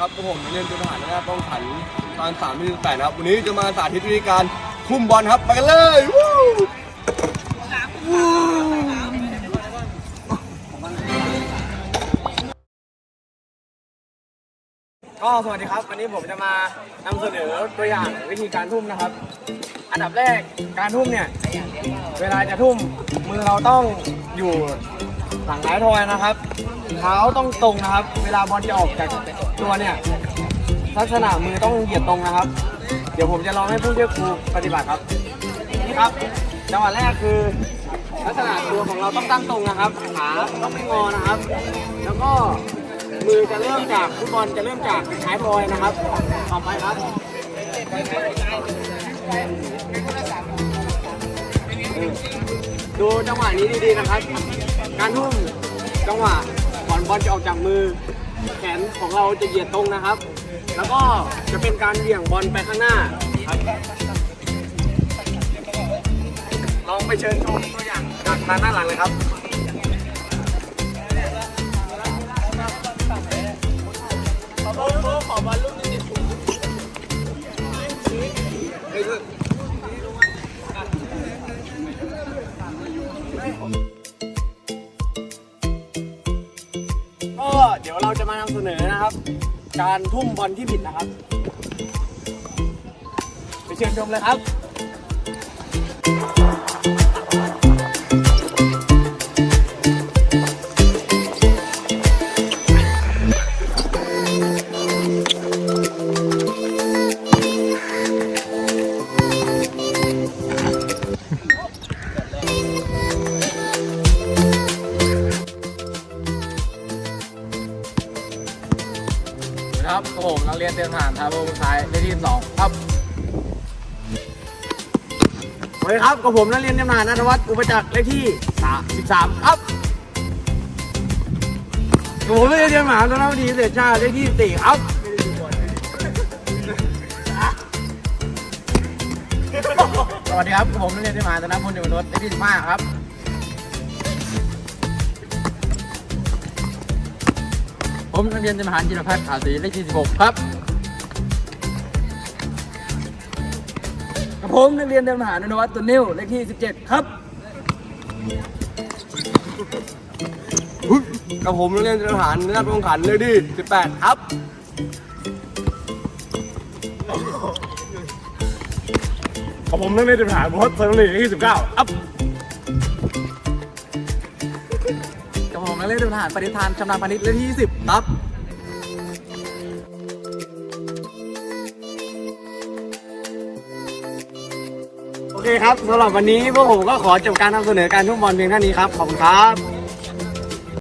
ครับกับผมเรียนจุฬานะครับต้องขันตอนสามที่แปดนะครับ วันนี้จะมาสาธิตวิธีการทุ่มบอลครับไปกันเลยวู้วู้ก็สวัสดีครับวันนี้ผมจะมานำเสนอตัวอย่างวิธีการทุ่มนะครับ อันดับแรกการทุ่มเนี่ย เวลาจะทุ่มมือเราต้องอยู่หลังท้ายทอยนะครับ เท้าต้องตรงนะครับ เวลาบอลจะออกจากตัวเนี่ยลักษณะมือต้องเหยียดตรงนะครับ เดี๋ยวผมจะลองให้ผู้ช่วยครูปฏิบัติครับนี่ครับจังหวะแรกคือ ลักษณะตัวของเราต้องตั้งตรงนะครับขาต้องไม่งอนะครับ แล้วก็มือจะเริ่มจากฟุตบอลจะเริ่มจากท้ายทอยนะครับต่อไปครับดูจังหวะนี้ดีๆนะครับ การทุ่มจังหวะ อนบอลจะออกจากมือ แขนของเราจะเหยียดตรงนะครับ แล้วก็จะเป็นการเหวี่ยงบอลไปข้างหน้าครับลองไปเชิญชมตัวอย่างจากทางด้านหลังเลยครับขอบอลลลูกนิด ดี๋ยวเราจะมานำเสนอนะครับ การทุ่มบอลที่ผิดนะครับ ไปเชิญชมเลยครับ ครับผมนักเรียนเตรียมทหารทาโบงท้ายเลขที่สองครับสวัสดีครับกับผมนักเรียนจำนานนัทวัฒน์อุปจักรเลขที่13ครับกับผมนักเรียนเตรียมทหารธนวดีเศรษชาเลขที่4ครับสวัสดีครับผมนักเรียนเตรียมทหารธนพลเดชวรสเลขที่สิบห้าครับ ผมนักเรียนเตรียมทหารจิรพัฒน์ขาวศรีเลขที่สิบหกครับกับผมนักเรียนเตรียมทหารนนวัฒน์ตุนนิ้วเลขที่ 17 ครับกับผมนักเรียนเตรียมทหารนัทวงศ์ขันเลขที่18 ครับ ของผมนักเรียนทหารพจน์เซอร์ลีที่19 อัพ นักเรียนเตรียมทหารปฏิทานชำนาญพาณิชย์เลขที่ยี่สิบครับโอเคครับสำหรับวันนี้พวกผมก็ขอจบการนำเสนอการทุ่มบอลเพียงเท่านี้ครับ ขอบคุณครับ